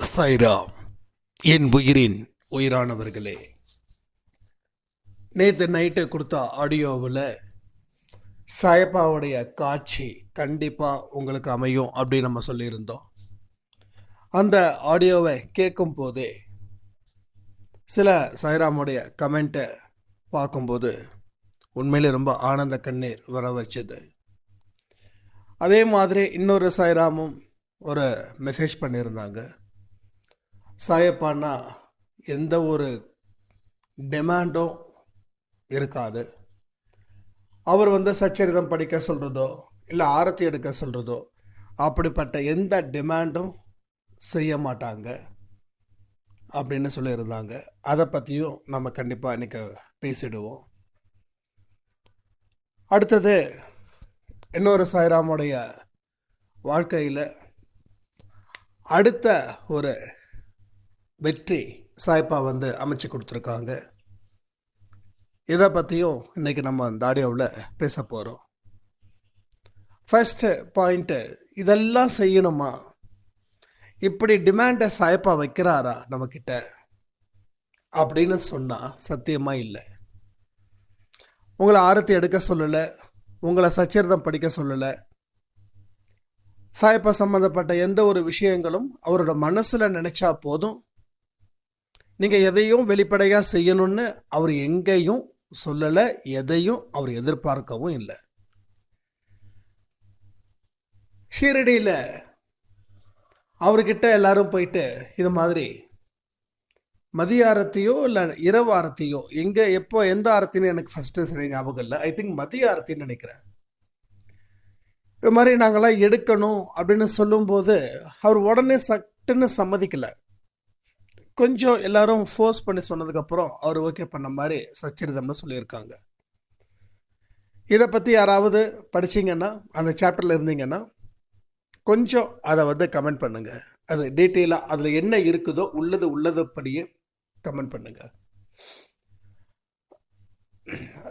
சைராம் என் உயிரின் உயிரானவர்களே. நேற்று நைட்டு கொடுத்த ஆடியோவில் சாயப்பாவுடைய காட்சி கண்டிப்பாக உங்களுக்கு அமையும் அப்படின்னு நம்ம சொல்லியிருந்தோம். அந்த ஆடியோவை கேட்கும் போதே சில சாய்ராமுடைய கமெண்ட்டை பார்க்கும்போது உண்மையிலே ரொம்ப ஆனந்த கண்ணீர் வர வச்சது அதே மாதிரி இன்னொரு சாய்ராமும் ஒரு மெசேஜ் பண்ணியிருந்தாங்க. சாயப்பான்னா எந்த ஒரு டிமாண்டும் இருக்காது. அவர் வந்து சச்சரிதம் படிக்க சொல்கிறதோ இல்லை ஆரத்தி எடுக்க சொல்கிறதோ அப்படிப்பட்ட எந்த டிமாண்டும் செய்ய மாட்டாங்க அப்படின்னு சொல்லியிருந்தாங்க. அதை பற்றியும் நம்ம கண்டிப்பாக இன்றைக்கி பேசிடுவோம். அடுத்தது இன்னொரு சாய்ராமுடைய வாழ்க்கையில் அடுத்த ஒரு வெற்றி சாய்ப்பா வந்து அமைச்சு கொடுத்துருக்காங்க. இதை பற்றியும் இன்றைக்கி நம்ம அந்த ஆடியோவில் பேச போகிறோம் ஃபஸ்ட்டு பாயிண்ட்டு இதெல்லாம் செய்யணுமா? இப்படி டிமாண்டை சாய்ப்பா வைக்கிறாரா நம்மக்கிட்ட அப்படின்னு சொன்னால் சத்தியமாக இல்லை. உங்களை ஆரத்தி எடுக்க சொல்லலை உங்களை சச்சரிதம் படிக்க சொல்லலை. சாய்ப்பா சம்மந்தப்பட்ட எந்த ஒரு விஷயங்களும் அவரோட மனசில் நினச்சா போதும். நீங்கள் எதையும் வெளிப்படையாக செய்யணும்னு அவர் எங்கேயும் சொல்லலை எதையும் அவர் எதிர்பார்க்கவும் இல்லை. ஷீரடியில் அவர்கிட்ட எல்லாரும் போயிட்டு இது மாதிரி மதிய ஆரத்தியோ இல்லை இரவு ஆரத்தியோ எங்கே எப்போ எந்த ஆரத்தின்னு எனக்கு ஃபஸ்ட்டு சரி ஞாபகம் இல்லை. ஐ திங்க் மதிய ஆரத்தின்னு நினைக்கிறேன். இது மாதிரி நாங்களாம் எடுக்கணும் அப்படின்னு சொல்லும்போது அவர் உடனே சட்டுன்னு சம்மதிக்கலை. கொஞ்சம் எல்லாரும் ஃபோர்ஸ் பண்ணி சொன்னதுக்கப்புறம் அவர் ஓகே பண்ண மாதிரி சச்சரிதம்னு சொல்லியிருக்காங்க. இதை பற்றி யாராவது படிச்சிங்கன்னா அந்த சாப்டரில் இருந்தீங்கன்னா கொஞ்சம் அதை வந்து கமெண்ட் பண்ணுங்கள் அது டீட்டெயிலாக அதில் என்ன இருக்குதோ உள்ளது உள்ளதுப்படியே கமெண்ட் பண்ணுங்கள்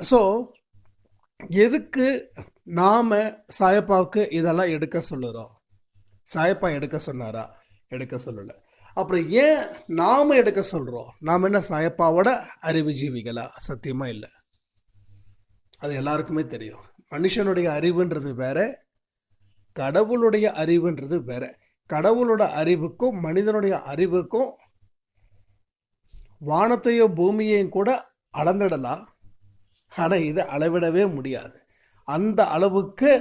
ஸோ எதுக்கு நாம் சாயப்பாவுக்கு இதெல்லாம் எடுக்க சொல்லுறோம்? சாயப்பா எடுக்க சொன்னாரா? எடுக்க சொல்லலை. அப்புறம் ஏன் நாம் எடுக்க சொல்கிறோம் நாம் என்ன சாயப்பாவோட அறிவுஜீவிகளா சத்தியமாக இல்லை. அது எல்லாருக்குமே தெரியும். மனுஷனுடைய அறிவுன்றது வேற கடவுளுடைய அறிவுன்றது வேற. கடவுளோட அறிவுக்கும் மனிதனுடைய அறிவுக்கும் வானத்தையோ பூமியையும் கூட அளந்துடலாம். ஆனால் இதை அளவிடவே முடியாது. அந்த அளவுக்கு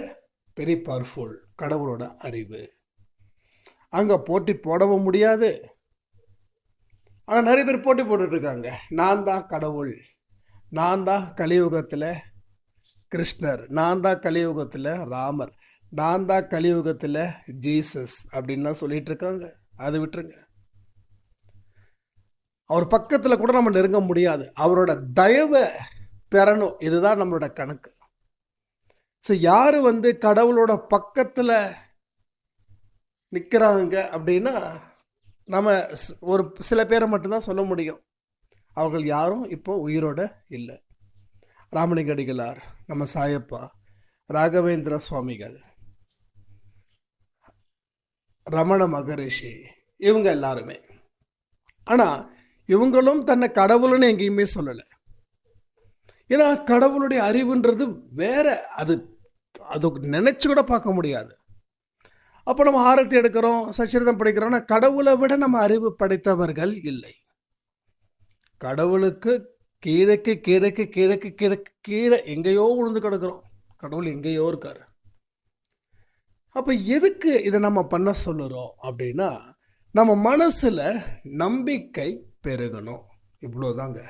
பெரிய பவர்ஃபுல் கடவுளோட அறிவு. அங்கே போட்டி போடவும் முடியாது. ஆனால் நிறைய பேர் போட்டி போட்டுட்ருக்காங்க நான் தான் கடவுள். நான் தான் கலியுகத்தில் கிருஷ்ணர். நான் தான் கலியுகத்தில் ராமர். நான் தான் கலியுகத்தில் ஜீசஸ் அப்படின்லாம் சொல்லிட்டு இருக்காங்க. அதை விட்டுருங்க. அவர் பக்கத்தில் கூட நம்ம நெருங்க முடியாது. அவரோட தயவை பெறணும். இதுதான் நம்மளோட கணக்கு. ஸோ யார் வந்து கடவுளோட பக்கத்தில் நிற்கிறாங்க அப்படின்னா நம்ம ஒரு சில பேரை மட்டும்தான் சொல்ல முடியும். அவர்கள் யாரும் இப்போ உயிரோட இல்லை. ராமலிங்க அடிகளார் நம்ம சாயப்பா ராகவேந்திர சுவாமிகள் ரமண மகரிஷி இவங்க எல்லாருமே. ஆனால் இவங்களும் தன்னை கடவுள்னு எங்கேயுமே சொல்லலை. ஏன்னா கடவுளுடைய அறிவுன்றது வேற அது அது நினச்சி கூட பார்க்க முடியாது. அப்போ நம்ம ஆரத்தி எடுக்கிறோம் சச்சரிதம் படிக்கிறோம்னா கடவுளை விட நம்ம அறிவு படைத்தவர்கள் இல்லை. கடவுளுக்கு கீழக்கு கிழக்கு கிழக்கு கிழக்கு கீழே எங்கேயோ விழுந்து கிடக்கிறோம். கடவுள் எங்கேயோ இருக்கார். அப்போ எதுக்கு இதை நம்ம பண்ண சொல்லுறோம் அப்படின்னா நம்ம மனசில் நம்பிக்கை பெருகணும். இவ்வளோதாங்க.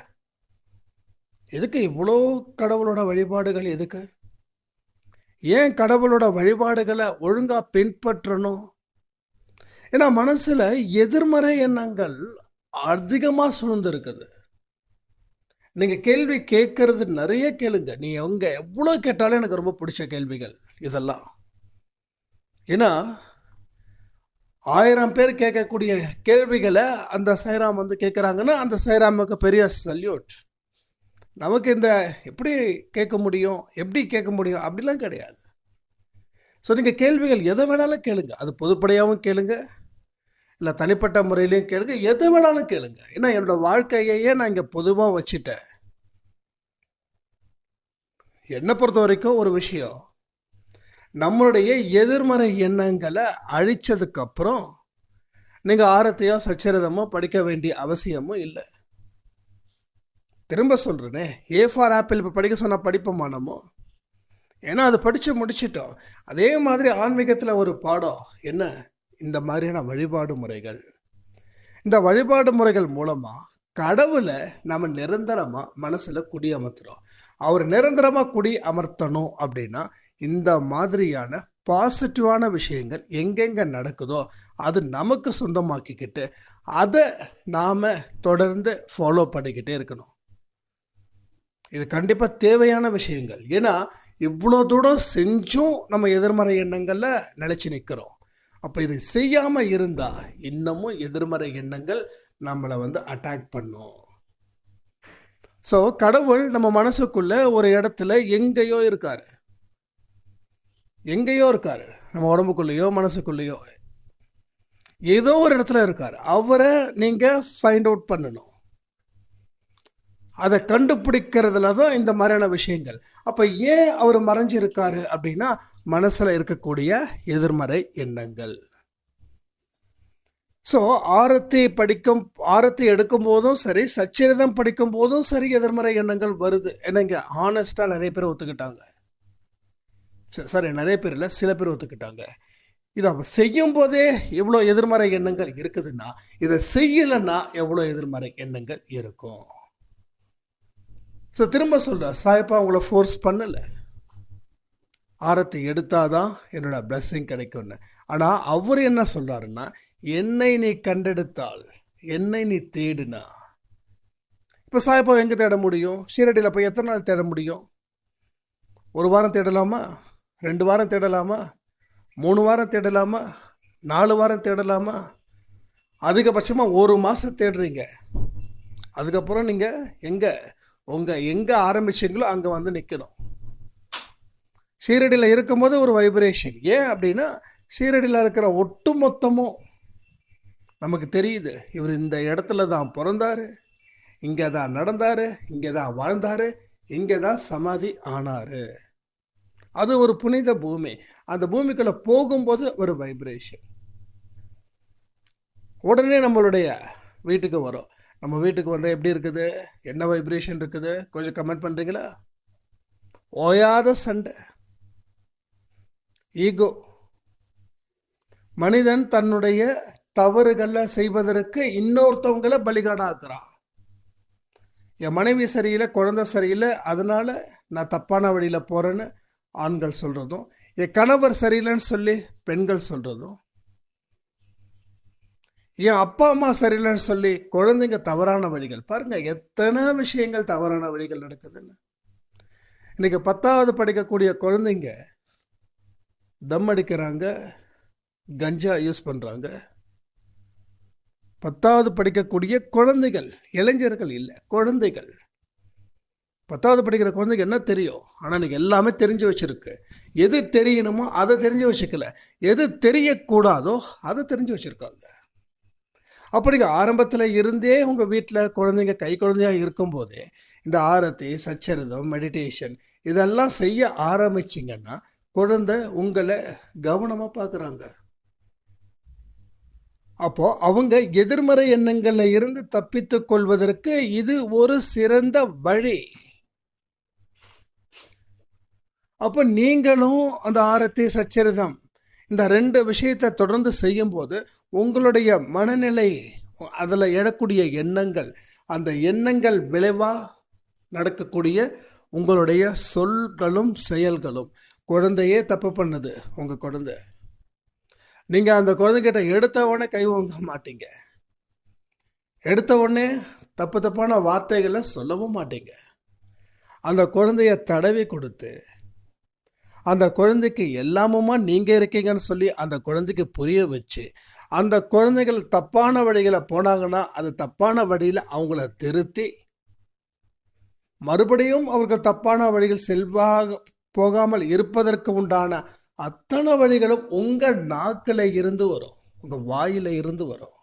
எதுக்கு இவ்வளோ கடவுளோட வழிபாடுகள் எதுக்கு? ஏன் கடவுளோட வழிபாடுகளை ஒழுங்காக பின்பற்றணும்? ஏன்னா மனசில் எதிர்மறை எண்ணங்கள் அதிகமாக சூழ்ந்துருக்குது. நீங்கள் கேள்வி கேட்கறது நிறைய கேளுங்க. நீ அவங்க எவ்வளோ கேட்டாலும் எனக்கு ரொம்ப பிடிச்ச கேள்விகள் இதெல்லாம். ஏன்னா ஆயிரம் பேர் கேட்கக்கூடிய கேள்விகளை அந்த சைராம் வந்து கேட்குறாங்கன்னா அந்த சைராமுக்கு பெரிய சல்யூட். நமக்கு இந்த எப்படி கேட்க முடியும் எப்படி கேட்க முடியும் அப்படிலாம் கிடையாது. ஸோ நீங்கள் கேள்விகள் எதை வேணாலும் கேளுங்க. அது பொதுப்படையாகவும் கேளுங்க. இல்லை தனிப்பட்ட முறையிலையும் கேளுங்க. எது வேணாலும் கேளுங்க. ஏன்னா என்னோட வாழ்க்கையையே நான் இங்கே பொதுவாக வச்சுட்டேன். என்னை பொறுத்த வரைக்கும் ஒரு விஷயம். நம்மளுடைய எதிர்மறை எண்ணங்களை அழிச்சதுக்கப்புறம் நீங்கள் ஆரத்தையோ சச்சரிதமோ படிக்க வேண்டிய அவசியமும் இல்லை. திரும்ப சொல்கிறேனே ஏ ஃபார் ஆப்பிள் இப்போ படிக்க சொன்னால் படிப்போமா நம்ம? ஏன்னா அது படித்து முடிச்சிட்டோம். அதே மாதிரி ஆன்மீகத்தில் ஒரு பாடம். என்ன? இந்த மாதிரியான வழிபாடு முறைகள். இந்த வழிபாடு முறைகள் மூலமாக கடவுளை நம்ம நிரந்தரமாக மனசில் குடி அமர்த்துறோம். அவர் நிரந்தரமாக குடி அமர்த்தணும் அப்படின்னா இந்த மாதிரியான பாசிட்டிவான விஷயங்கள் எங்கெங்கே நடக்குதோ அது நமக்கு சொந்தமாக்கிக்கிட்டு அதை நாம் தொடர்ந்து ஃபாலோ பண்ணிக்கிட்டே இருக்கணும். இது கண்டிப்பாக தேவையான விஷயங்கள். ஏன்னா இவ்வளோ தூரம் செஞ்சும் நம்ம எதிர்மறை எண்ணங்களில் நிலச்சி நிற்கிறோம் அப்போ இது செய்யாமல் இருந்தால் இன்னமும் எதிர்மறை எண்ணங்கள் நம்மளை வந்து அட்டாக் பண்ணும். ஸோ கடவுள் நம்ம மனசுக்குள்ள ஒரு இடத்துல எங்கேயோ இருக்கார். எங்கேயோ இருக்கார். நம்ம உடம்புக்குள்ளேயோ மனசுக்குள்ளேயோ. ஏதோ ஒரு இடத்துல இருக்கார். அவரை நீங்கள் ஃபைண்ட் அவுட் பண்ணணும். அதை கண்டுபிடிக்கிறதுல தான் இந்த மாதிரியான விஷயங்கள். அப்போ ஏன் அவர் மறைஞ்சிருக்காரு அப்படின்னா மனசில் இருக்கக்கூடிய எதிர்மறை எண்ணங்கள். ஸோ ஆரத்தி படிக்கும் ஆரத்தி எடுக்கும் போதும் சரி சச்சரிதம் படிக்கும் போதும் சரி எதிர்மறை எண்ணங்கள் வருது. என்னங்க ஆனஸ்டாக நிறைய பேர் ஒத்துக்கிட்டாங்க. சரி நிறைய பேர் இல்லை சில பேர் ஒத்துக்கிட்டாங்க. இதை செய்யும் போதே எவ்வளோ எதிர்மறை எண்ணங்கள் இருக்குதுன்னா இதை செய்யலைன்னா எவ்வளோ எதிர்மறை எண்ணங்கள் இருக்கும். ஸோ திரும்ப சொல்கிறேன் சாயப்பா உங்களை ஃபோர்ஸ் பண்ணலை. ஆரத்தி எடுத்தாதான் என்னோட பிளஸ்ஸிங் கிடைக்கும்னு. ஆனால் அவர் என்ன சொல்கிறாருன்னா என்னை நீ கண்டெடுத்தால் என்னை நீ தேடுனா. இப்போ சாயப்பா எங்கே தேட முடியும்? ஷீரடியில் போய் எத்தனை நாள் தேட முடியும்? ஒரு வாரம் தேடலாமா? ரெண்டு வாரம் தேடலாமா? மூணு வாரம் தேடலாமா? நாலு வாரம் தேடலாமா? அதிகபட்சமாக ஒரு மாதம் தேடுறீங்க. அதுக்கப்புறம் நீங்கள் எங்கே? உங்கள் எங்கே ஆரம்பிச்சிங்களோ அங்கே வந்து நிற்கணும் ஷீரடியில் இருக்கும்போது ஒரு வைப்ரேஷன் ஏன் அப்படின்னா சீரடியில் இருக்கிற ஒட்டு மொத்தமும் நமக்கு தெரியுது. இவர் இந்த இடத்துல தான் பிறந்தார் இங்கே தான் நடந்தார் இங்கே தான் வாழ்ந்தார் இங்கே தான் சமாதி ஆனார். அது ஒரு புனித பூமி. அந்த பூமிக்குள்ளே போகும்போது ஒரு வைப்ரேஷன் உடனே நம்மளுடைய வீட்டுக்கு வரும். நம்ம வீட்டுக்கு வந்தால் எப்படி இருக்குது? என்ன வைப்ரேஷன் இருக்குது? கொஞ்சம் கமெண்ட் பண்ணுறீங்களா ஓயாத சண்டை. ஈகோ மனிதன் தன்னுடைய தவறுகளை செய்வதற்கு இன்னொருத்தவங்களை பலிகாடாக்குறான். என் மனைவி சரியில்லை குழந்தை சரியில்லை அதனால் நான் தப்பான வழியில் போகிறேன்னு ஆண்கள் சொல்கிறதும் என் கணவர் சரியில்லைன்னு சொல்லி பெண்கள் சொல்கிறதும் என் அப்பா அம்மா சரியில்லைன்னு சொல்லி குழந்தைங்க தவறான வழிகள். பாருங்கள் எத்தனை விஷயங்கள் தவறான வழிகள் நடக்குதுன்னு. இன்றைக்கி பத்தாவது படிக்கக்கூடிய குழந்தைங்க தம் அடிக்கிறாங்க கஞ்சா யூஸ் பண்ணுறாங்க பத்தாவது படிக்கக்கூடிய குழந்தைகள் இளைஞர்கள் இல்லை குழந்தைகள். பத்தாவது படிக்கிற குழந்தைக்கு என்ன தெரியும்? ஆனால் எனக்கு எல்லாமே தெரிஞ்சு வச்சுருக்கு. எது தெரியணுமோ அதை தெரிஞ்சு வச்சுக்கல. எது தெரியக்கூடாதோ அதை தெரிஞ்சு வச்சுருக்காங்க. அப்படிங்க ஆரம்பத்தில் இருந்தே உங்கள் வீட்டில் குழந்தைங்க கை குழந்தையாக இருக்கும்போதே இந்த ஆரத்தி சச்சரிதம் மெடிடேஷன் இதெல்லாம் செய்ய ஆரம்பிச்சிங்கன்னா குழந்தை உங்களை கவனமாக பார்க்குறாங்க அப்போது அவங்க எதிர்மறை எண்ணங்களில் இருந்து தப்பித்து கொள்வதற்கு இது ஒரு சிறந்த வழி. அப்போ நீங்களும் அந்த ஆரத்தி சச்சரிதம் இந்த ரெண்டு விஷயத்தை தொடர்ந்து செய்யும்போது உங்களுடைய மனநிலை அதில் எழக்கூடிய எண்ணங்கள் அந்த எண்ணங்கள் விளைவாக நடக்கக்கூடிய உங்களுடைய சொல்களும் செயல்களும். குழந்தையே தப்பு பண்ணுது உங்கள் குழந்தை. நீங்கள் அந்த குழந்தைகிட்ட எடுத்த உடனே கை வாங்க மாட்டீங்க. எடுத்த உடனே தப்பு தப்பான வார்த்தைகளை சொல்லவும் மாட்டீங்க. அந்த குழந்தைய தடவி கொடுத்து அந்த குழந்தைக்கு எல்லாமுமா நீங்கள் இருக்கீங்கன்னு சொல்லி அந்த குழந்தைக்கு புரிய வச்சு அந்த குழந்தைகள் தப்பான வழிகளை போனாங்கன்னா அது தப்பான வழியில் அவங்கள திருத்தி மறுபடியும் அவர்கள் தப்பான வழிகள் செல்வாக போகாமல் இருப்பதற்கு உண்டான அத்தனை வழிகளும் உங்கள் நாக்கில் இருந்து வரும் உங்கள் வாயில் இருந்து வரும்.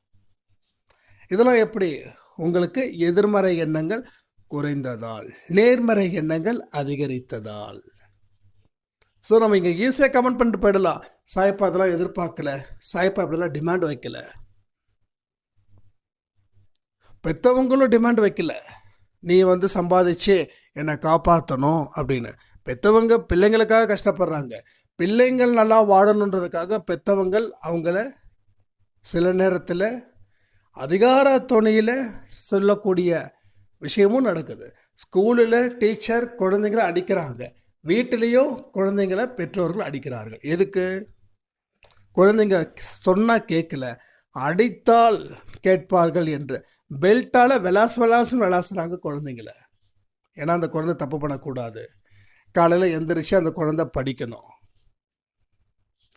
இதெல்லாம் எப்படி? உங்களுக்கு எதிர்மறை எண்ணங்கள் குறைந்ததால் நேர்மறை எண்ணங்கள் அதிகரித்ததால். ஸோ நம்ம இங்கே ஈஸியாக கமெண்ட் பண்ணிட்டு போயிடலாம். சாய்ப்பா அதெல்லாம் எதிர்பார்க்கல. சாயப்பா அப்படிலாம் டிமாண்ட் வைக்கல. பெற்றவங்களும் டிமாண்ட் வைக்கல. நீ வந்து சம்பாதிச்சு என்னை காப்பாற்றணும் அப்படின்னு. பெற்றவங்க பிள்ளைங்களுக்காக கஷ்டப்படுறாங்க. பிள்ளைங்கள் நல்லா வாழணுன்றதுக்காக பெற்றவங்கள் அவங்கள சில நேரத்தில் அதிகார துணையில் சொல்லக்கூடிய விஷயமும் நடக்குது. ஸ்கூலில் டீச்சர் குழந்தைங்களை அடிக்கிறாங்க. வீட்டிலையும் குழந்தைங்களை பெற்றோர்கள் அடிக்கிறார்கள். எதுக்கு? குழந்தைங்க சொன்னால் கேட்கல அடித்தால் கேட்பார்கள் என்று. பெல்ட்டால் விளாசு விளாசுன்னு விளாசுறாங்க குழந்தைங்கள. ஏன்னா அந்த குழந்தை தப்பு பண்ணக்கூடாது. காலையில் எந்திரிச்சு அந்த குழந்தை படிக்கணும்.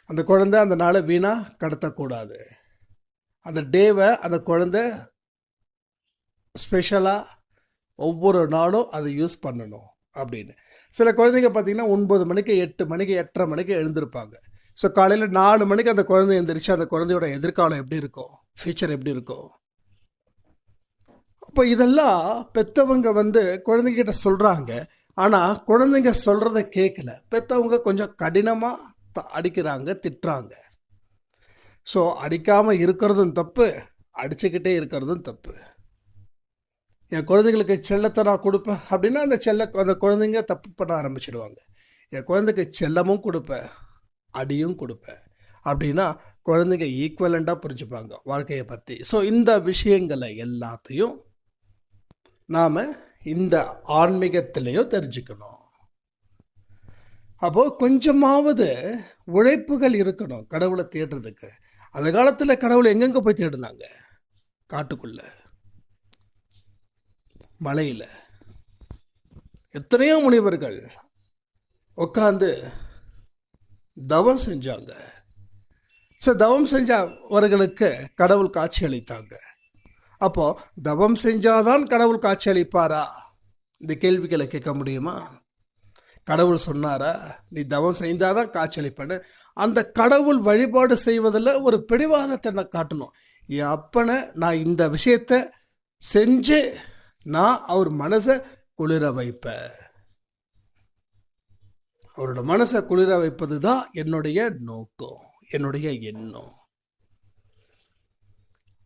அந்த குழந்தை அந்த நாளை வீணாக கடத்தக்கூடாது. அந்த டேவை அந்த குழந்தை ஸ்பெஷலாக ஒவ்வொரு நாளும் அதை யூஸ் பண்ணணும். அப்படின்னு. சில குழந்தைங்க பார்த்தீங்கன்னா ஒன்பது மணிக்கு எட்டு மணிக்கு எட்டரை மணிக்கு எழுந்திருப்பாங்க. ஸோ காலையில் நாலு மணிக்கு அந்த குழந்தை எழுந்திரிச்சு அந்த குழந்தையோட எதிர்காலம் எப்படி இருக்கும் ஃப்யூச்சர் எப்படி இருக்கும் அப்போ இதெல்லாம் பெற்றவங்க வந்து குழந்தைங்கிட்ட சொல்கிறாங்க ஆனால் குழந்தைங்க சொல்கிறத கேட்கல பெற்றவங்க கொஞ்சம் கடினமாக அடிக்கிறாங்க திட்டுறாங்க. ஸோ அடிக்காமல் இருக்கிறதும் தப்பு அடிச்சுக்கிட்டே இருக்கிறதும் தப்பு. என் குழந்தைங்களுக்கு செல்லத்தை நான் கொடுப்பேன் அப்படின்னா அந்த செல்ல அந்த குழந்தைங்க தப்பு பண்ண ஆரம்பிச்சிடுவாங்க. என் குழந்தைக்கு செல்லமும் கொடுப்பேன் அடியும் கொடுப்பேன் அப்படின்னா குழந்தைங்க ஈக்குவலண்டாக புரிஞ்சுப்பாங்க வாழ்க்கையை பற்றி ஸோ இந்த விஷயங்களை எல்லாத்தையும் நாம் இந்த ஆன்மீகத்திலையும் தெரிஞ்சுக்கணும். அப்போது கொஞ்சமாவது உழைப்புகள் இருக்கணும் கடவுளை தேடுறதுக்கு. அந்த காலத்தில் கடவுளை எங்கெங்கே போய் தேடினாங்க? காட்டுக்குள்ளே. மலையில் எத்தனையோ முனிவர்கள் உட்காந்து தவம் செஞ்சாங்க. ஸோ தவம் செஞ்சவர்களுக்கு கடவுள் காட்சி அளித்தாங்க அப்போது தவம் செஞ்சாதான் கடவுள் காட்சி அளிப்பாரா இந்த கேள்விகளை கேட்க முடியுமா? கடவுள் சொன்னாரா? நீ தவம் செய்தாதான் காட்சி அளிப்பேன்னு அந்த கடவுள் வழிபாடு செய்வதில் ஒரு பிடிவாதத்தை நான் காட்டணும். என் அப்பனை நான் இந்த விஷயத்தை செஞ்சு நான் அவர் மனசை குளிர வைப்பேன். அவரோட மனசை குளிர வைப்பது தான் என்னுடைய நோக்கம் என்னுடைய எண்ணம்.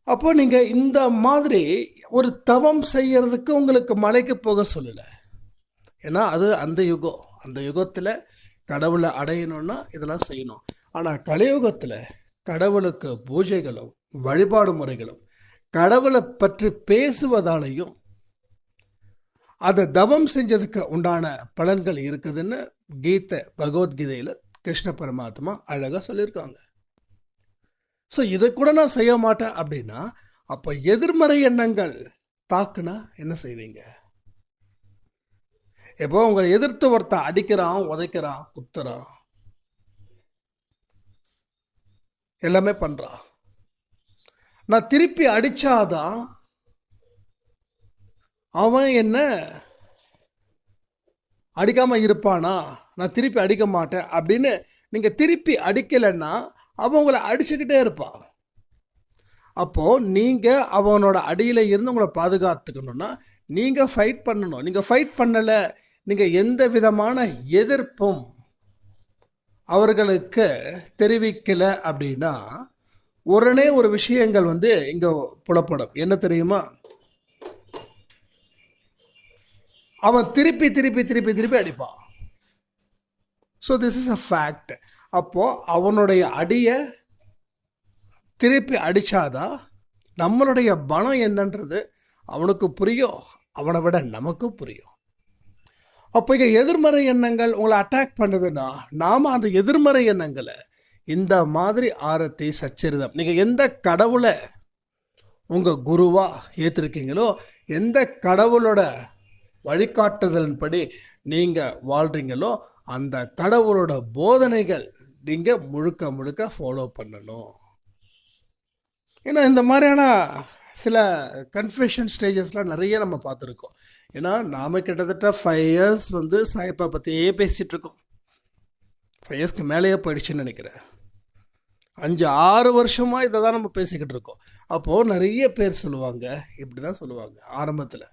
அப்போ நீங்கள் இந்த மாதிரி ஒரு தவம் செய்யறதுக்கு உங்களுக்கு மலைக்கு போக சொல்லலை. ஏன்னா அது அந்த யுகம். அந்த யுகத்தில் கடவுளை அடையணும்னா இதெல்லாம் செய்யணும். ஆனால் கலியுகத்தில் கடவுளுக்கு பூஜைகளும் வழிபாடு முறைகளும் கடவுளை பற்றி பேசுவதாலையும் அதை தவம் செஞ்சதுக்கு உண்டான பலன்கள் இருக்குதுன்னு கீதை பகவத்கீதையில் கிருஷ்ண பரமாத்மா அழகாக சொல்லியிருக்காங்க. ஸோ இதை கூட நான் செய்ய மாட்டேன் அப்படின்னா அப்போ எதிர்மறை எண்ணங்கள் தாக்குனா என்ன செய்வீங்க? எப்போ உங்களை எதிர்த்து ஒருத்தன் அடிக்கிறான் உதைக்கிறான் குத்துறான் எல்லாமே பண்ணுறான் நான் திருப்பி அடித்தாதான் அவன் என்ன அடிக்காமல் இருப்பானா? நான் திருப்பி அடிக்க மாட்டேன் அப்படின்னு நீங்கள் திருப்பி அடிக்கலைன்னா அவன் உங்களை அடிச்சுக்கிட்டே இருப்பான். அப்போது நீங்கள் அவனோட அடியில் இருந்து உங்களை பாதுகாத்துக்கணுன்னா நீங்கள் ஃபைட் பண்ணணும். நீங்கள் ஃபைட் பண்ணலை நீங்கள் எந்த விதமான எதிர்ப்பும் அவர்களுக்கு தெரிவிக்கலை அப்படின்னா உடனே ஒரு விஷயங்கள் வந்து இங்கே புலப்படும். என்ன தெரியுமா? அவன் திருப்பி திருப்பி திருப்பி திருப்பி அடிப்பான். So this is a fact அப்போது அவனுடைய அடியை திருப்பி அடித்தாதான் நம்மளுடைய பணம் என்னன்றது அவனுக்கு புரியும். அவனை விட நமக்கு புரியும். அப்போ இங்கே எதிர்மறை எண்ணங்கள் உங்களை அட்டாக் பண்ணுதுன்னா நாம் அந்த எதிர்மறை எண்ணங்களை இந்த மாதிரி ஆரத்தி சச்சரிதம். நீங்கள் எந்த கடவுளை உங்கள் குருவாக ஏற்றிருக்கீங்களோ எந்த கடவுளோட வழிகாட்டுதலின்படி நீங்கள் வாழ்கிறீங்களோ அந்த கடவுளோட போதனைகள் நீங்கள் முழுக்க முழுக்க ஃபாலோ பண்ணணும். ஏன்னா இந்த மாதிரியான சில கன்ஃபியூஷன் ஸ்டேஜஸ்லாம் நிறைய நம்ம பார்த்துருக்கோம். ஏன்னா நாம் கிட்டத்தட்ட ஃபைவ் இயர்ஸ் வந்து சாய்ப்பா பற்றியே பேசிகிட்டு இருக்கோம். ஃபைவ் இயர்ஸ்க்கு மேலேயே போயிடுச்சுன்னு நினைக்கிறேன். அஞ்சு ஆறு வருஷமாக இதை தான் நம்ம பேசிக்கிட்டு இருக்கோம். அப்போது நிறைய பேர் சொல்லுவாங்க இப்படி தான் சொல்லுவாங்க ஆரம்பத்தில்.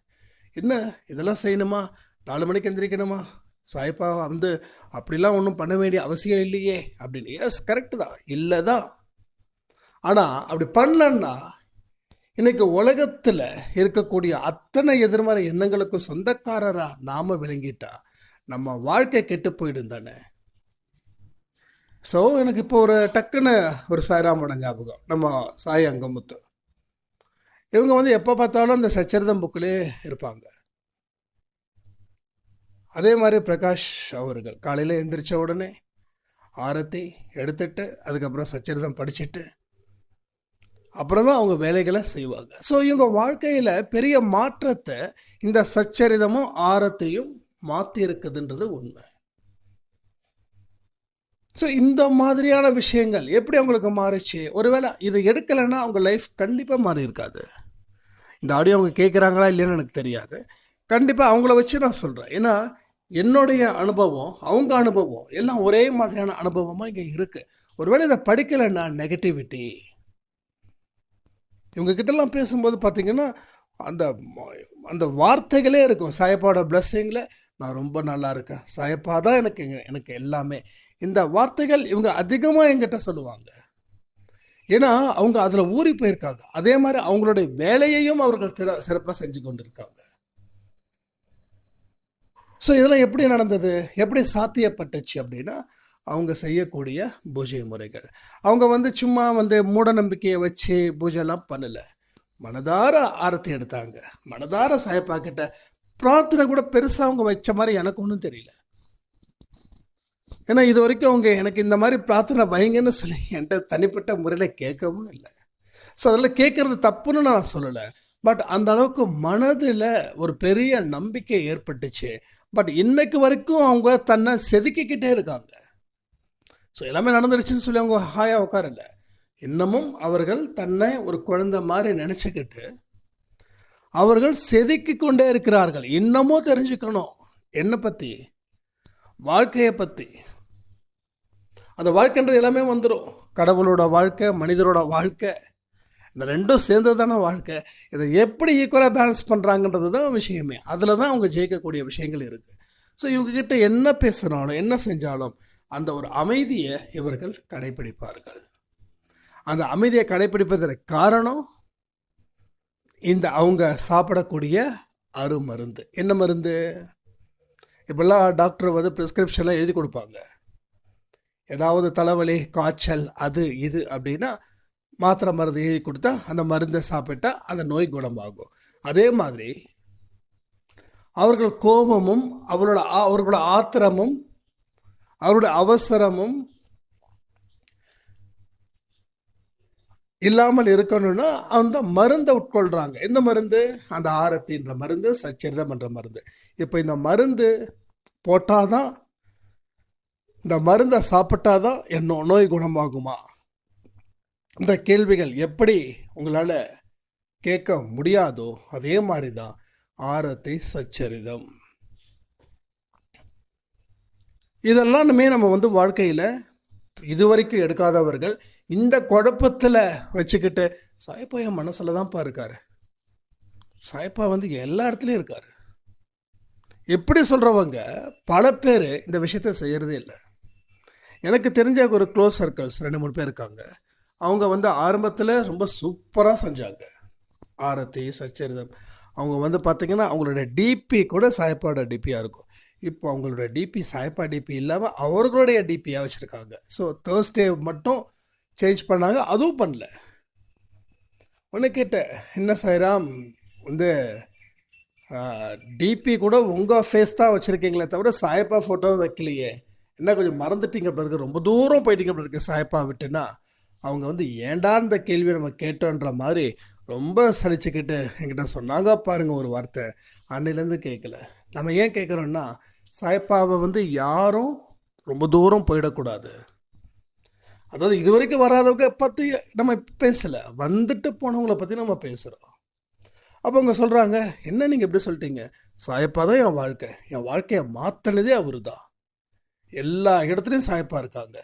என்ன? இதெல்லாம் செய்யணுமா? நாலு மணிக்கு எந்திரிக்கணுமா? சாய்ப்பா வந்து அப்படிலாம் ஒன்றும் பண்ண வேண்டிய அவசியம் இல்லையே. அப்படின்னு. எஸ் கரெக்டு தான். இல்லை தான். ஆனால் அப்படி பண்ணலன்னா இன்றைக்கி உலகத்தில் இருக்கக்கூடிய அத்தனை எதிர்மறை எண்ணங்களுக்கும் சொந்தக்காரராக நாம் விளங்கிட்டா நம்ம வாழ்க்கை கெட்டு போயிடும் தானே. ஸோ எனக்கு இப்போ ஒரு டக்குன்னு ஒரு சாய்ராமோட ஞாபகம். நம்ம சாய் அங்கமுத்து இவங்க வந்து எப்போ பார்த்தாலும் அந்த சச்சரிதம் புக்கிலே இருப்பாங்க. அதே மாதிரி பிரகாஷ் அவர்கள் காலையில் எந்திரிச்ச உடனே ஆரத்தி எடுத்துட்டு அதுக்கப்புறம் சச்சரிதம் படிச்சுட்டு அப்புறம் தான் அவங்க வேலைகளை செய்வாங்க. ஸோ இவங்க வாழ்க்கையில் பெரிய மாற்றத்தை இந்த சச்சரிதமும் ஆரத்தையும் மாற்றி இருக்குதுன்றது உண்மை. ஸோ இந்த மாதிரியான விஷயங்கள் எப்படி அவங்களுக்கு மாறிச்சு? ஒருவேளை இதை எடுக்கலைன்னா அவங்க லைஃப் கண்டிப்பாக மாறி இருக்காது. இந்த ஆடியோ அவங்க கேட்குறாங்களா இல்லைன்னு எனக்கு தெரியாது. கண்டிப்பாக அவங்கள வச்சு நான் சொல்கிறேன் ஏன்னா என்னுடைய அனுபவம் அவங்க அனுபவம் எல்லாம் ஒரே மாதிரியான அனுபவமாக இங்கே இருக்குது ஒருவேளை இதை படிக்கலைன்னா நெகட்டிவிட்டி இவங்கக்கிட்டலாம் பேசும்போது பார்த்திங்கன்னா அந்த அந்த வார்த்தைகளே இருக்கும். சாயப்பாவோட பிளஸ்ஸிங்கில் நான் ரொம்ப நல்லா இருக்கேன். சாயப்பா தான் எனக்கு எனக்கு எல்லாமே. இந்த வார்த்தைகள் இவங்க அதிகமாக என்கிட்ட சொல்லுவாங்க. ஏன்னா அவங்க அதில் ஊறி போயிருக்காங்க. அதே மாதிரி அவங்களுடைய வேலையையும் அவர்கள் திற சிறப்பாக செஞ்சு கொண்டு இருக்காங்க ஸோ இதெல்லாம் எப்படி நடந்தது? எப்படி சாத்தியப்பட்டுச்சு அப்படின்னா அவங்க செய்யக்கூடிய பூஜை முறைகள். அவங்க வந்து சும்மா வந்து மூட நம்பிக்கையை வச்சு பூஜைலாம் பண்ணலை. மனதார ஆரத்தி எடுத்தாங்க. மனதார சாயப்பாக்கிட்ட பிரார்த்தனை கூட பெருசாக அவங்க வச்ச மாதிரி எனக்கு ஒன்றும் தெரியல. ஏன்னா இது வரைக்கும் அவங்க எனக்கு இந்த மாதிரி பிரார்த்தனை வைங்கன்னு சொல்லி என்கிட்ட தனிப்பட்ட முறையில் கேட்கவும் இல்லை. ஸோ அதில் கேட்குறது தப்புன்னு நான் சொல்லலை. பட் அந்த அளவுக்கு மனதில் ஒரு பெரிய நம்பிக்கை ஏற்பட்டுச்சு. பட் இன்னைக்கு வரைக்கும் அவங்க தன்னை செதுக்கிக்கிட்டே இருக்காங்க. ஸோ எல்லாமே நடந்துருச்சுன்னு சொல்லி அவங்க ஹாயாக உட்காரல. இன்னமும் அவர்கள் தன்னை ஒரு குழந்தை மாதிரி நினச்சிக்கிட்டு அவர்கள் செதுக்கி கொண்டே இருக்கிறார்கள். இன்னமும் தெரிஞ்சுக்கணும். என்னை பற்றி வாழ்க்கையை பற்றி அந்த வாழ்க்கைன்றது எல்லாமே வந்துடும் கடவுளோட வாழ்க்கை மனிதரோட வாழ்க்கை இந்த ரெண்டும் சேர்ந்தது தானே வாழ்க்கை. இதை எப்படி ஈக்குவலாக பேலன்ஸ் பண்ணுறாங்கன்றது தான் விஷயமே. அதில் தான் அவங்க ஜெயிக்கக்கூடிய விஷயங்கள் இருக்குது ஸோ இவங்ககிட்ட என்ன பேசினாலும் என்ன செஞ்சாலும் அந்த ஒரு அமைதியை இவர்கள் கடைபிடிப்பார்கள். அந்த அமைதியை கடைபிடிப்பதற்கு காரணம் இந்த அவங்க சாப்பிடக்கூடிய அருமருந்து. என்ன மருந்து? இப்போல்லாம் டாக்டர் வந்து ப்ரிஸ்கிரிப்ஷன்லாம் எழுதி கொடுப்பாங்க. ஏதாவது தலைவலி காய்ச்சல் அது இது அப்படின்னா மாத்திரை மருந்து எழுதி கொடுத்தா அந்த மருந்தை சாப்பிட்டா அந்த நோய் குணமாகும். அதே மாதிரி அவர்கள் கோபமும் அவரோட அவர்களோட ஆத்திரமும் அவருடைய அவசரமும் இல்லாமல் இருக்கணும்னா அந்த மருந்தை உட்கொள்கிறாங்க எந்த மருந்து? அந்த ஆரத்தின்ற மருந்து சச்சரிதம் என்ற மருந்து. இப்போ இந்த மருந்து போட்டால் தான் இந்த மருந்தை சாப்பிட்டா தான் என்ன நோய் குணமாகுமா? இந்த கேள்விகள் எப்படி உங்களால் கேட்க முடியாதோ அதே மாதிரி தான் ஆரத்தை சச்சரிதம். இதெல்லாமே நம்ம வந்து வாழ்க்கையில் இதுவரைக்கும் எடுக்காதவர்கள் இந்த குழப்பத்தில் வச்சுக்கிட்டு சாயப்பா என் மனசில் தான்ப்பா இருக்கார். சாயப்பா வந்து எல்லா இடத்துலையும் இருக்கார். எப்படி சொல்கிறவங்க பல பேர் இந்த விஷயத்த செய்கிறதே இல்லை. எனக்கு தெரிஞ்ச ஒரு க்ளோஸ் சர்க்கிள்ஸ் ரெண்டு மூணு பேர் இருக்காங்க. அவங்க வந்து ஆரம்பத்தில் ரொம்ப சூப்பராக செஞ்சாங்க. ஆரத்தி சச்சரிதம். அவங்க வந்து பார்த்திங்கன்னா அவங்களோட டிபி கூட சாய்ப்பாட டிபியாக இருக்கும். இப்போ அவங்களோட டிபி சாயப்பா டிபி இல்லாமல் அவர்களுடைய டிபியாக வச்சுருக்காங்க. ஸோ தேர்ஸ்டே மட்டும் சேஞ்ச் பண்ணாங்க அதுவும் பண்ணல. ஒன்று கேட்டேன் என்ன சாய்ராம் வந்து டிபி கூட உங்கள் ஃபேஸ் தான் வச்சுருக்கீங்களே தவிர சாயப்பா ஃபோட்டோ வைக்கலையே. என்ன கொஞ்சம் மறந்துட்டீங்க அப்படி இருக்கு. ரொம்ப தூரம் போயிட்டீங்க அப்படி இருக்கு சாயப்பா விட்டுன்னா அவங்க வந்து ஏண்டா இந்த கேள்வி நம்ம கேட்டோன்ற மாதிரி ரொம்ப சலிச்சுக்கிட்டு என்கிட்ட சொன்னாங்க பாருங்கள் ஒரு வார்த்தை. அன்னையிலேருந்து கேட்கல. நம்ம ஏன் கேட்குறோன்னா சாயப்பாவை வந்து யாரும் ரொம்ப தூரம் போயிடக்கூடாது. அதாவது இது வரைக்கும் வராதவங்க பற்றி நம்ம பேசலை. வந்துட்டு போனவங்கள பற்றி நம்ம பேசுகிறோம் அப்போ அவங்க சொல்கிறாங்க என்ன நீங்கள் எப்படி சொல்லிட்டீங்க? சாயப்பா தான் என் வாழ்க்கை. என் வாழ்க்கையை மாற்றினதே அவரு தான் எல்லா இடத்துலையும் சாயப்பா இருக்காங்க.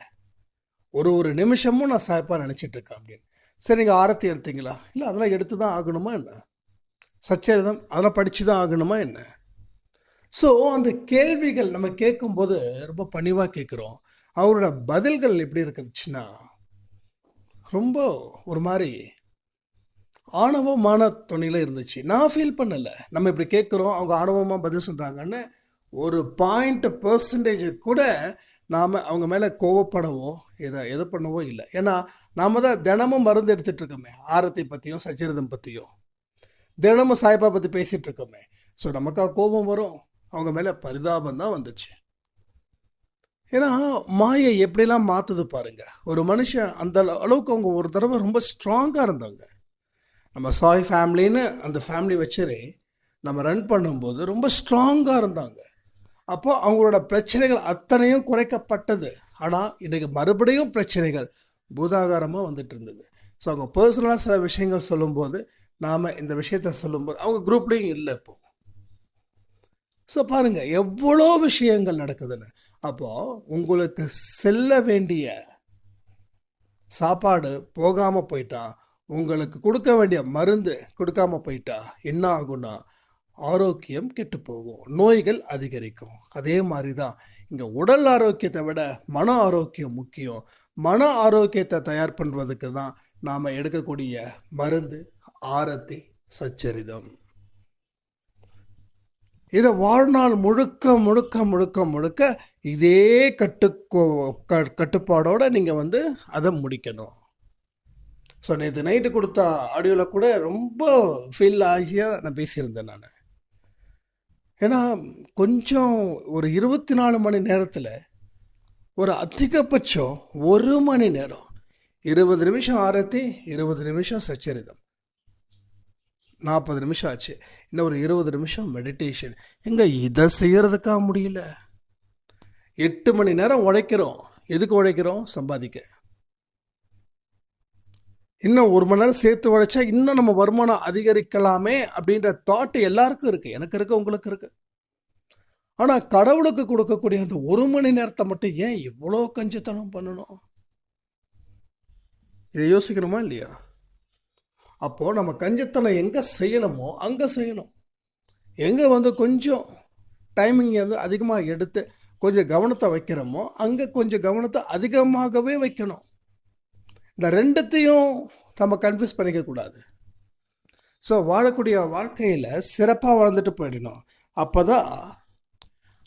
ஒரு ஒரு நிமிஷமும் நான் சாய்ப்பா நினச்சிட்ருக்கேன் அப்படின்னு. சரி நீங்கள் ஆரத்தி எடுத்தீங்களா? இல்லை அதெல்லாம் எடுத்து தான் ஆகணுமா என்ன? சச்சரிதம் அதெல்லாம் படித்து தான் ஆகணுமா என்ன? ஸோ அந்த கேள்விகள் நம்ம கேட்கும்போது ரொம்ப பணிவாக கேட்குறோம். அவரோட பதில்கள் எப்படி இருக்குதுச்சுன்னா ரொம்ப ஒரு மாதிரி ஆணவமான துணியில் இருந்துச்சு. நான் ஃபீல் பண்ணலை. நம்ம இப்படி கேட்குறோம் அவங்க ஆணவமாக பதில் சொல்கிறாங்கன்னு ஒரு பாயிண்ட் பர்சன்டேஜ் கூட நாம் அவங்க மேலே கோவப்படவோ எதை எது பண்ணவோ இல்லை. ஏன்னா நாம் தான் தினமும் மருந்து எடுத்துகிட்டு இருக்கோமே. ஆரத்தை பற்றியும் சச்சரிதம் பற்றியும் தினமும் சாய்பா பற்றி பேசிகிட்டு இருக்கோமே. ஸோ நமக்கா கோபம் வரும். அவங்க மேலே பரிதாபம் தான் வந்துச்சு. ஏன்னா மாயை எப்படிலாம் மாற்றுது பாருங்கள் ஒரு மனுஷன் அந்த அளவுக்கு அவங்க ஒரு தடவை ரொம்ப ஸ்ட்ராங்காக இருந்தாங்க. நம்ம சாய் ஃபேமிலின்னு அந்த ஃபேமிலி வச்சரே நம்ம ரன் பண்ணும்போது ரொம்ப ஸ்ட்ராங்காக இருந்தாங்க. அப்போ அவங்களோட பிரச்சனைகள் அத்தனையும் குறைக்கப்பட்டது. ஆனால் இன்றைக்கு மறுபடியும் பிரச்சனைகள் பூதாகாரமாக வந்துட்டு இருந்தது. ஸோ அவங்க பர்சனலாக சில விஷயங்கள் சொல்லும்போது நாம் இந்த விஷயத்த சொல்லும்போது அவங்க குரூப்லேயும் இல்லை இப்போது ஸோ பாருங்கள் எவ்வளோ விஷயங்கள் நடக்குதுன்னு. அப்போது உங்களுக்கு செல்ல வேண்டிய சாப்பாடு போகாமல் போயிட்டா உங்களுக்கு கொடுக்க வேண்டிய மருந்து கொடுக்காம போயிட்டா என்ன ஆகும்னா ஆரோக்கியம் கெட்டு போகும். நோய்கள் அதிகரிக்கும். அதே மாதிரி தான் இங்கே உடல் ஆரோக்கியத்தை விட மன ஆரோக்கியம் முக்கியம். மன ஆரோக்கியத்தை தயார் பண்ணுறதுக்கு தான் நாம் எடுக்கக்கூடிய மருந்து ஆரத்தி சச்சரிதம். இதை வாழ்நாள் முழுக்க முழுக்க முழுக்க முழுக்க இதே கட்டுக்கோ கட்டுப்பாடோடு நீங்கள் வந்து அதை முடிக்கணும். ஸோ நேற்று நைட்டு கொடுத்த ஆடியோவில் கூட ரொம்ப ஃபீல் ஆகியாக நான் பேசியிருந்தேன் நான். ஏன்னா கொஞ்சம் ஒரு இருபத்தி நாலு மணி நேரத்தில் ஒரு அதிகபட்சம் ஒரு மணி நேரம் இருபது நிமிஷம் ஆரத்தி இருபது நிமிஷம் சச்சரிதம். நாற்பது நிமிஷம் ஆச்சு. இன்னும் ஒரு இருபது நிமிஷம் மெடிடேஷன் எங்கே இதை செய்கிறதுக்காக முடியல? எட்டு மணி நேரம் உழைக்கிறோம். எதுக்கு உழைக்கிறோம்? சம்பாதிக்க. இன்னும் ஒரு மணி நேரம் சேர்த்து உழைச்சா இன்னும் நம்ம வருமானம் அதிகரிக்கலாமே அப்படின்ற தாட் எல்லாருக்கும் இருக்குது எனக்கு இருக்குது உங்களுக்கு இருக்குது ஆனால் கடவுளுக்கு கொடுக்கக்கூடிய அந்த ஒரு மணி நேரத்தை மட்டும் ஏன் இவ்வளோ கஞ்சித்தனம் பண்ணணும்? இதை யோசிக்கணுமா இல்லையா? அப்போது நம்ம கஞ்சத்தனம் எங்கே செய்யணுமோ அங்கே செய்யணும். எங்கே வந்து கொஞ்சம் டைமிங் வந்து அதிகமாக எடுத்து கொஞ்சம் கவனத்தை வைக்கிறோமோ அங்கே கொஞ்சம் கவனத்தை அதிகமாகவே வைக்கணும். இந்த ரெண்டுத்தையும் நம்ம கன்ஃபியூஸ் பண்ணிக்கக்கூடாது ஸோ வாழக்கூடிய வாழ்க்கையில் சிறப்பாக வாழ்ந்துட்டு போயிடணும். அப்போ தான்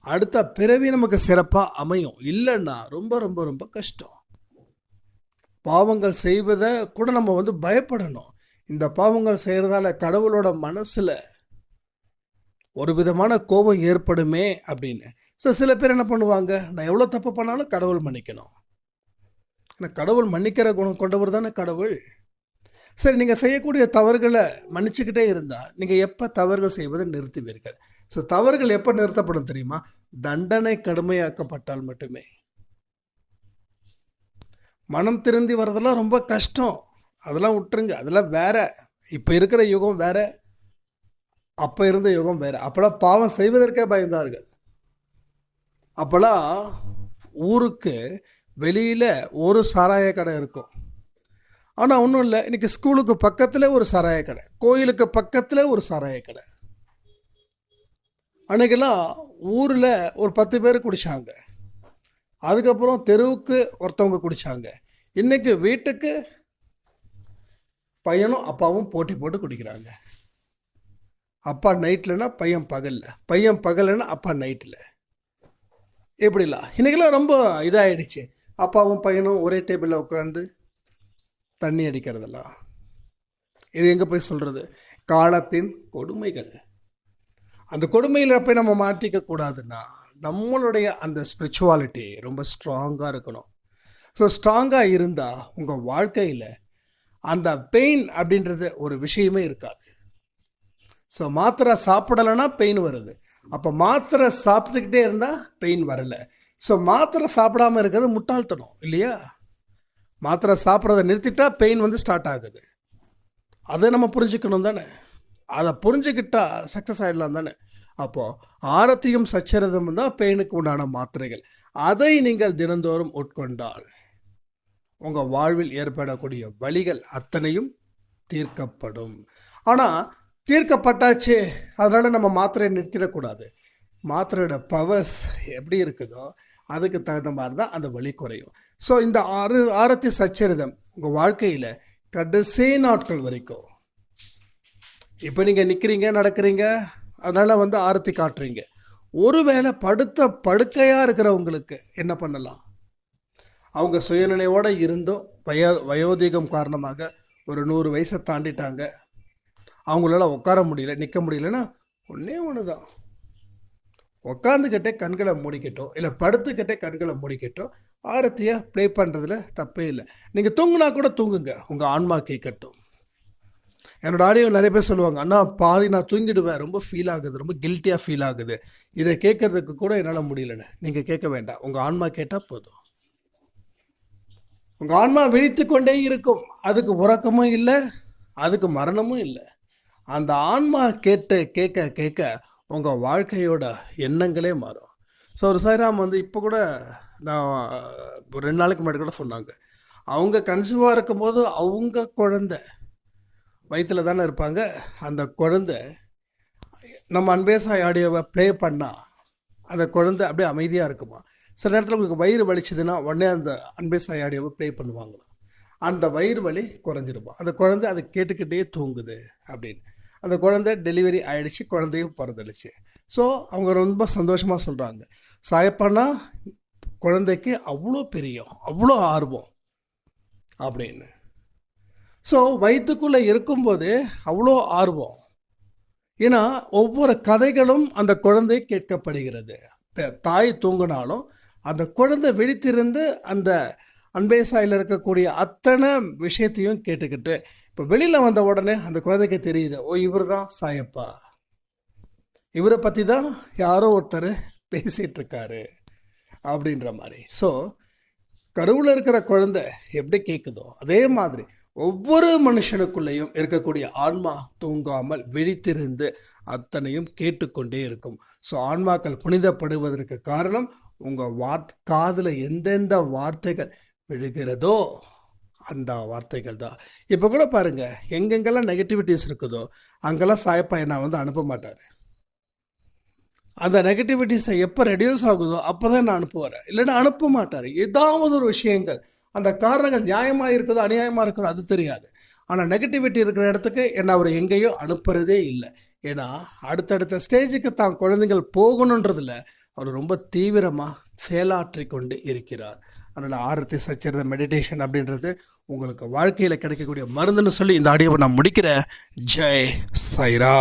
அடுத்த பிறவி நமக்கு சிறப்பாக அமையும். இல்லைன்னா ரொம்ப ரொம்ப ரொம்ப கஷ்டம். பாவங்கள் செய்வதை கூட நம்ம வந்து பயப்படணும். இந்த பாவங்கள் செய்கிறதால கடவுளோட மனசில் ஒரு விதமான கோபம் ஏற்படுமே அப்படின்னு. ஸோ சில பேர் என்ன பண்ணுவாங்க? நான் எவ்வளோ தப்பு பண்ணாலும் கடவுள் மன்னிக்கணும். ஆனால் கடவுள் மன்னிக்கிற குணம் கொண்டவர் தானே கடவுள். சரி நீங்கள் செய்யக்கூடிய தவறுகளை மன்னிச்சுக்கிட்டே இருந்தால் நீங்கள் எப்போ தவறுகள் செய்வதை நிறுத்துவீர்கள்? ஸோ தவறுகள் எப்போ நிறுத்தப்படும் தெரியுமா? தண்டனை கடுமையாக்கப்பட்டால் மட்டுமே. மனம் திருந்தி வர்றதெல்லாம் ரொம்ப கஷ்டம். அதெல்லாம் விட்டுருங்க. அதெல்லாம் வேற. இப்போ இருக்கிற யுகம் வேற. அப்போ இருந்த யுகம் வேற. அப்போல்லாம் பாவம் செய்வதற்கே பயந்தார்கள். அப்போல்லாம் ஊருக்கு வெளியில் ஒரு சாராய கடை இருக்கும். ஆனால் ஒன்றும் இல்லை. இன்றைக்கி ஸ்கூலுக்கு பக்கத்தில் ஒரு சாராய கடை. கோயிலுக்கு பக்கத்தில் ஒரு சாராய கடை. அன்றைக்கெல்லாம் ஊரில் ஒரு பத்து பேர் குடித்தாங்க அதுக்கப்புறம் தெருவுக்கு ஒருத்தவங்க குடித்தாங்க இன்றைக்கி வீட்டுக்கு பையனும் அப்பாவும் போட்டி போட்டு குடிக்கிறாங்க. அப்பா நைட்லனா பையன் பகலில். பையன் பகலன்னா அப்பா நைட்டில் எப்படிலாம் இன்றைக்கெல்லாம் ரொம்ப இதாகிடுச்சு அப்பாவும் பையனும் ஒரே டேபிளில் உட்காந்து தண்ணி அடிக்கிறதெல்லாம் இது எங்கே போய் சொல்கிறது காலத்தின் கொடுமைகள். அந்த கொடுமையில் போய் நம்ம மாட்டிக்க கூடாதுன்னா நம்மளுடைய அந்த ஸ்பிரிச்சுவாலிட்டி ரொம்ப ஸ்ட்ராங்காக இருக்கணும். ஸோ ஸ்ட்ராங்காக இருந்தால் உங்கள் வாழ்க்கையில் அந்த பெயின் அப்படின்றது ஒரு விஷயமே இருக்காது. ஸோ மாத்திரை சாப்பிடலைன்னா பெயின் வருது. அப்போ மாத்திரை சாப்பிட்டுக்கிட்டே இருந்தால் பெயின் வரலை. ஸோ மாத்திரை சாப்பிடாம இருக்கிறது முட்டாள்தனம் இல்லையா? மாத்திரை சாப்பிட்றத நிறுத்திட்டா பெயின் வந்து ஸ்டார்ட் ஆகுது. அதை நம்ம புரிஞ்சுக்கணும் தானே? அதை புரிஞ்சுக்கிட்டா சக்ஸஸ் ஆகிடலாம் தானே? அப்போது ஆரத்தியும் சச்சரதமும் தான் பெயினுக்கு உண்டான மாத்திரைகள். அதை நீங்கள் தினந்தோறும் உட்கொண்டால். உங்கள் வாழ்வில் ஏற்படக்கூடிய வழிகள் அத்தனையும் தீர்க்கப்படும். ஆனால் தீர்க்கப்பட்டாச்சு அதனால் நம்ம மாத்திரையை நிறுத்திடக்கூடாது. மாத்திரையோட பவர்ஸ் எப்படி இருக்குதோ அதுக்கு தகுந்த மாதிரி தான் அந்த வழி குறையும். ஸோ இந்த ஆறு ஆரத்தி சச்சரிதம் உங்கள் வாழ்க்கையில் கடைசி நாட்கள் வரைக்கும். இப்போ நீங்கள் நிற்கிறீங்க நடக்கிறீங்க அதனால் வந்து ஆரத்தி காட்டுறீங்க. ஒருவேளை படுத்த படுக்கையாக இருக்கிறவங்களுக்கு என்ன பண்ணலாம்? அவங்க சுயநினைவோடு இருந்தும் வயோ வயோதிகம் காரணமாக ஒரு நூறு வயசை தாண்டிட்டாங்க. அவங்களால உட்கார முடியல நிற்க முடியலன்னா ஒன்றே ஒன்று தான் உட்காந்துக்கிட்டே கண்களை மூடிக்கட்டும் இல்லை படுத்துக்கிட்டே கண்களை மூடிக்கட்டும் ஆரத்தியாக ப்ளே பண்ணுறதுல தப்பே இல்லை. நீங்கள் தூங்குனா கூட தூங்குங்க உங்கள் ஆன்மா கேட்கட்டும். என்னோட ஆடியோ நிறைய பேர் சொல்லுவாங்க அண்ணா பாதி நான் தூங்கிடுவேன். ரொம்ப ஃபீல் ஆகுது ரொம்ப கில்ட்டியாக ஃபீல் ஆகுது. இதை கேட்கறதுக்கு கூட என்னால் முடியலன்னு. நீங்கள் கேட்க வேண்டாம் உங்கள் ஆன்மா கேட்டால் போதும். உங்கள் ஆன்மா விழித்து கொண்டே இருக்கும். அதுக்கு உறக்கமும் இல்லை அதுக்கு மரணமும் இல்லை. அந்த ஆன்மா கேட்டு கேட்க கேட்க உங்கள் வாழ்க்கையோட எண்ணங்களே மாறும். ஸோ ஒரு சாய்ராம் வந்து இப்போ கூட நான் ஒரு ரெண்டு நாளைக்கு முன்னாடி கூட சொன்னாங்க. அவங்க கன்சீவாக இருக்கும்போது அவங்க குழந்தை. வயிற்றில் தானே இருப்பாங்க. அந்த குழந்தை நம்ம அன்பேசாய் ஆடியோவை ப்ளே பண்ணால் அந்த குழந்தை அப்படியே அமைதியாக இருக்குமா? சில நேரத்தில் உங்களுக்கு வயிறு வலிச்சதுன்னா உடனே அந்த அன்பேசாய் ஆடியோவை ப்ளே பண்ணுவாங்களாம். அந்த வயிறு வலி குறைஞ்சிருமா? அந்த குழந்தை அதை கேட்டுக்கிட்டே தூங்குது அப்படின்னு. அந்த குழந்தை டெலிவரி ஆகிடுச்சு குழந்தையும் பிறந்துடுச்சு. ஸோ அவங்க ரொம்ப சந்தோஷமாக சொல்கிறாங்க சாயப்பானா குழந்தைக்கு அவ்வளோ பிரியம் அவ்வளோ ஆர்வம் அப்படின்னு. ஸோ வயிற்றுக்குள்ளே இருக்கும்போது அவ்வளோ ஆர்வம். ஏன்னா ஒவ்வொரு கதைகளும் அந்த குழந்தை கேட்கப்படுகிறது. த- தாய் தூங்கினாலும் அந்த குழந்தை விழித்திருந்து அந்த அன்பே சாயில் இருக்கக்கூடிய அத்தனை விஷயத்தையும் கேட்டுக்கிட்டு இப்போ வெளியில் வந்த உடனே அந்த குழந்தைக்கு தெரியுது ஓ இவர் தான் சாயப்பா. இவரை பற்றி தான் யாரோ ஒருத்தர் பேசிகிட்டு இருக்காரு. அப்படின்ற மாதிரி. ஸோ கருவில் இருக்கிற குழந்தை எப்படி கேட்குதோ அதே மாதிரி ஒவ்வொரு மனுஷனுக்குள்ளேயும் இருக்கக்கூடிய ஆன்மா தூங்காமல் விழித்திருந்து அத்தனையும் கேட்டுக்கொண்டே இருக்கும். ஸோ ஆன்மாக்கள் புனிதப்படுவதற்கு காரணம் உங்கள் வார்த் காதில் எந்தெந்த வார்த்தைகள் விழுகிறதோ அந்த வார்த்தைகள் தான். இப்போ கூட பாருங்கள் எங்கெங்கெல்லாம் நெகட்டிவிட்டிஸ் இருக்குதோ அங்கெல்லாம் சாயப்பா என்ன வந்து அனுப்ப மாட்டார். அந்த நெகட்டிவிட்டிஸை எப்போ ரெடியூஸ் ஆகுதோ அப்போ தான் நான் அனுப்புவார் இல்லைன்னா அனுப்ப மாட்டார். ஏதாவது ஒரு விஷயங்கள். அந்த காரணங்கள் நியாயமாக இருக்குதோ அநியாயமாக இருக்குதோ அது தெரியாது. ஆனால் நெகட்டிவிட்டி இருக்கிற இடத்துக்கு என்னை அவர் எங்கேயோ அனுப்புறதே இல்லை. ஏன்னா அடுத்தடுத்த ஸ்டேஜுக்கு தான் குழந்தைகள் போகணுன்றதில் அவர் ரொம்ப தீவிரமாக செயலாற்றி கொண்டு இருக்கிறார். அதனால் ஆரத்தி சச்சரித மெடிடேஷன் அப்படின்றது உங்களுக்கு வாழ்க்கையில் கிடைக்கக்கூடிய மருந்துன்னு சொல்லி இந்த ஆடியோவை நான் முடிக்கிறேன். ஜெய் சைரா